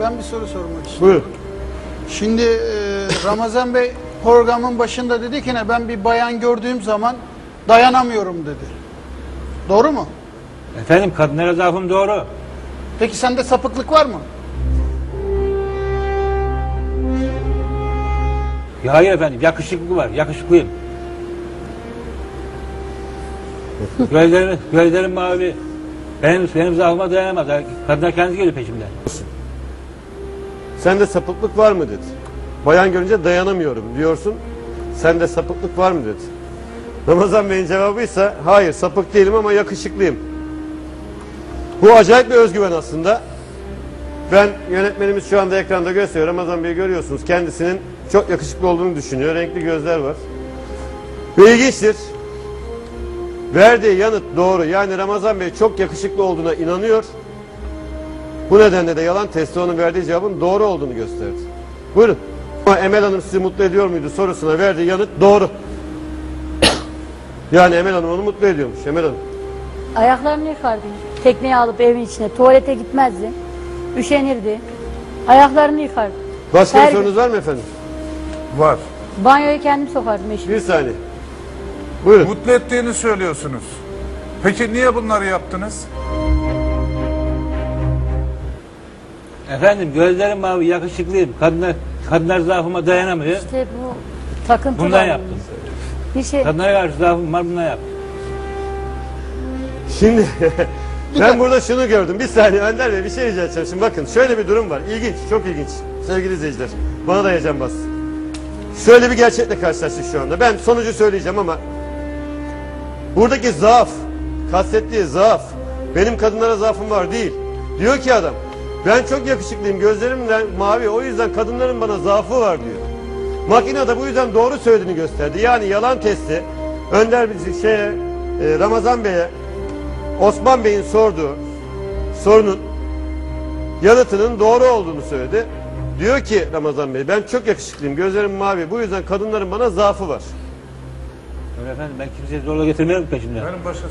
Ben bir soru sormak istiyorum. Buyurun. Şimdi e, Ramazan Bey programın başında dedi ki ne ben bir bayan gördüğüm zaman dayanamıyorum dedi. Doğru mu? Efendim kadınlara zaafım doğru. Peki sende sapıklık var mı? Ya hayır efendim yakışıklı var. Yakışıklıyım. gözlerim, gözlerim mavi. Benim, benim zaafıma dayanamaz. Kadınlar kendisi geliyor peşimden. Sende sapıklık var mı dedi. Bayan görünce dayanamıyorum diyorsun. Sende sapıklık var mı dedi. Ramazan Bey'in cevabıysa hayır sapık değilim ama yakışıklıyım. Bu acayip bir özgüven aslında. Ben yönetmenimiz şu anda ekranda gösteriyor. Ramazan Bey'i görüyorsunuz. Kendisinin çok yakışıklı olduğunu düşünüyor. Renkli gözler var. Ve ilginçtir. Verdiği yanıt doğru. Yani Ramazan Bey çok yakışıklı olduğuna inanıyor. Bu nedenle de yalan testi onun verdiği cevabın doğru olduğunu gösterdi. Buyurun. Ama Emel Hanım sizi mutlu ediyor muydu sorusuna verdiği yanıt doğru. Yani Emel Hanım onu mutlu ediyormuş. Emel Hanım. Ayaklarını yıkardı. Tekneyi alıp evin içine. Tuvalete gitmezdi. Üşenirdi. Ayaklarını yıkardı. Başka Her bir sorunuz var mı efendim? Var. Banyoyu kendim sokardım eşim. Bir saniye. Buyurun. Mutlu ettiğini söylüyorsunuz. Peki niye bunları yaptınız? Efendim gözlerim mavi. Yakışıklıyım. Kadınlar, kadınlar zaafıma dayanamıyor. İşte bu takıntı Bundan yaptım. Bir şey Kadınlara karşı zaafım var bundan yaptım. Şimdi ben burada şunu gördüm. Bir saniye Önder Bey bir şey rica edeceğim. Şimdi bakın şöyle bir durum var. İlginç, çok ilginç. Sevgili izleyiciler. Bana da heyecan bas. Şöyle bir gerçekle karşılaştık şu anda. Ben sonucu söyleyeceğim ama buradaki zaaf, kastettiği zaaf, benim kadınlara zaafım var değil. Diyor ki adam, ben çok yakışıklıyım, gözlerimden mavi, o yüzden kadınların bana zaafı var diyor. Makine de bu yüzden doğru söylediğini gösterdi. Yani yalan testi Önder bizi şeye, e, Ramazan Bey'e Osman Bey'in sorduğu sorunun yanıtının doğru olduğunu söyledi. Diyor ki Ramazan Bey ben çok yakışıklıyım gözlerim mavi bu yüzden kadınların bana zaafı var. Öyle efendim ben kimseyi zorla getirmiyorum peşimden. Benim başka